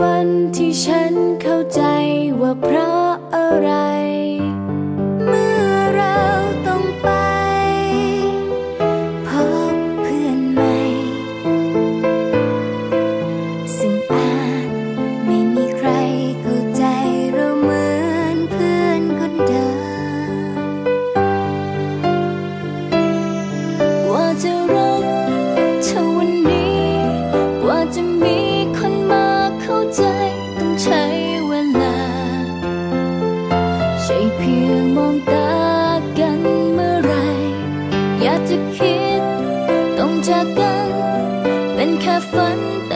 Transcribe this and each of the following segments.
วันที่ฉันเข้าใจว่าเพราะ เพียงมองตากันเมื่อไร อยากจะคิดต้องจากกัน เป็นแค่ฝันแต่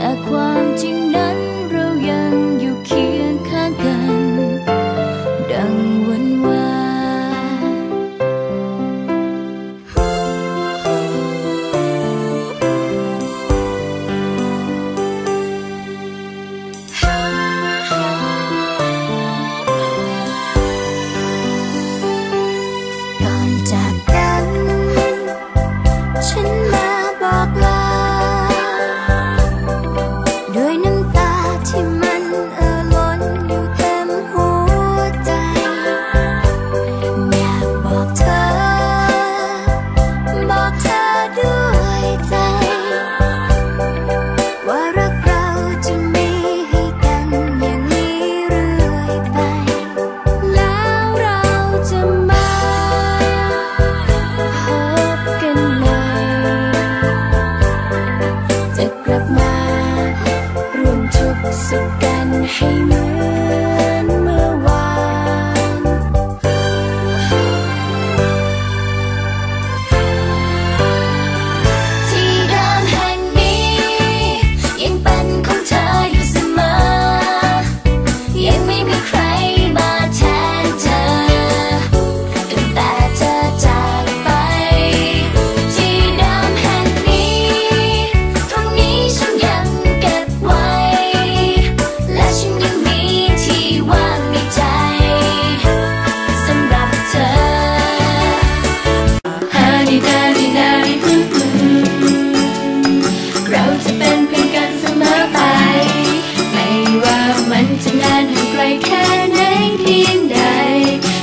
จะนานหรือไกลแค่ไหนเพียงใด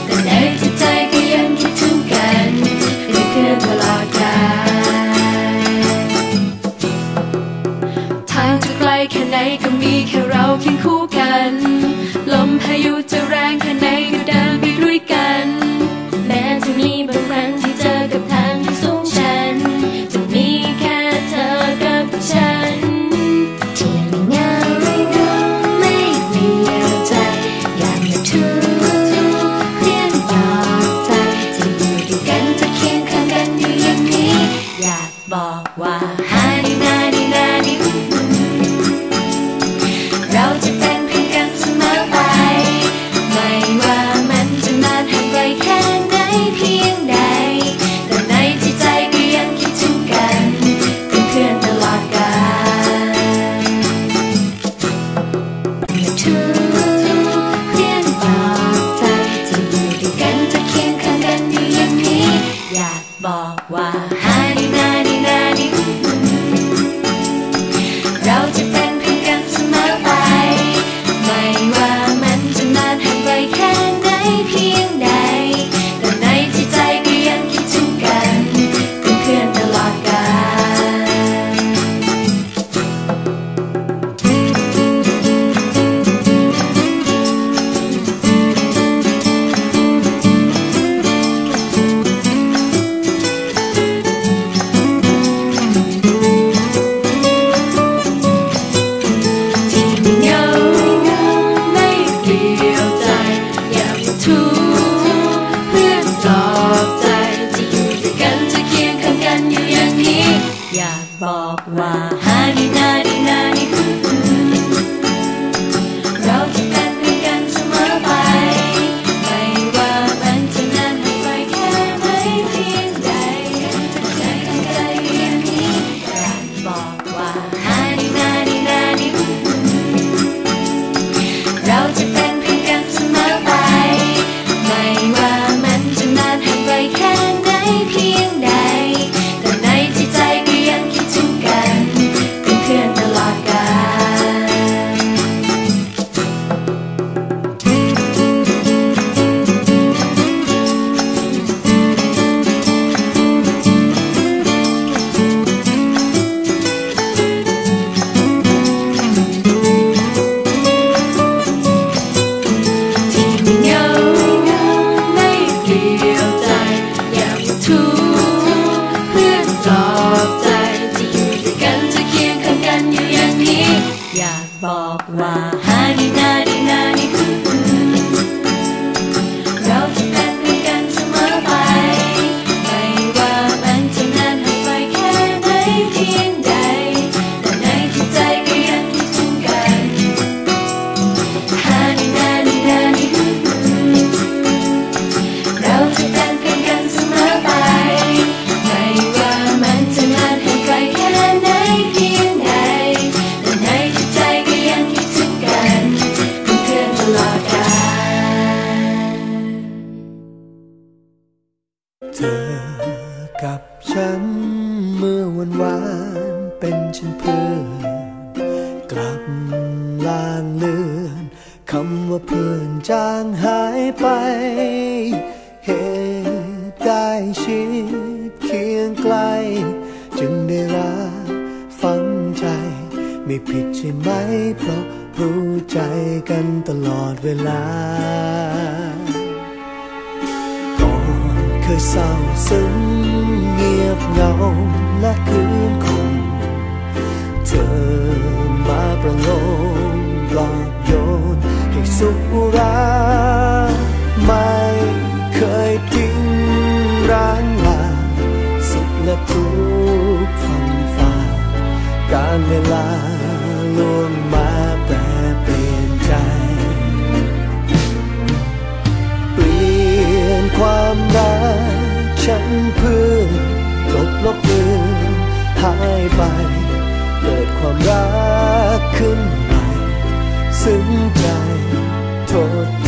แต่ในจิตใจก็ยังคิดถึงกันนี่คือตลอดกาลทางจะไกลแค่ไหนก็มีแค่เราเคียงคู่กัน ลมพายุจะแรง ลางเลือนคำว่าเพื่อนจางหายไป เหตุได้ชิดเคียงไกล จึงได้รักฝังใจ ไม่ผิดใช่ไหม เพราะรู้ใจกันตลอดเวลา ก่อนเคยเศร้าซึ้งเงียบเหงาและคืนคงเธอ ประโลมปลอบโยน ให้สุขราไม่เคยทิ้งร้างลาสุขและทุกข์ฟันฝ่าการเวลาล่วงมาแปรเปลี่ยนใจ เปลี่ยนความรักฉันเพื่อลบลบเลือนหายไป ความรักขึ้นใหม่ซึ้งใจทดแทน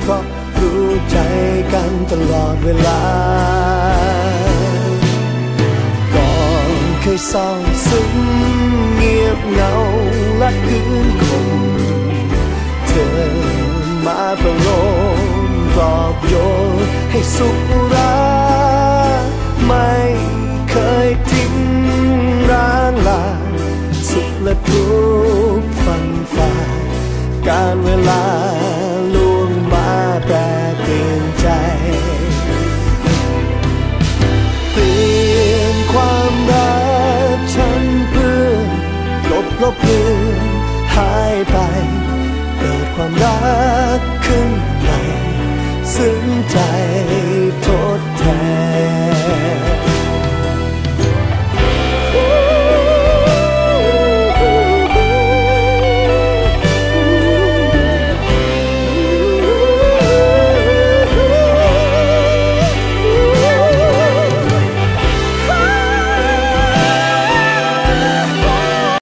เพราะรู้ใจกันตลอดเวลา ก่อนเคยเศร้าซึ้งเงียบเงาและคืนคงเธอมาประโลมปลอบโยนให้สุขราไม่เคยทิ้งร้างลาสุขและทุกข์ฟันฝ่าการเวลา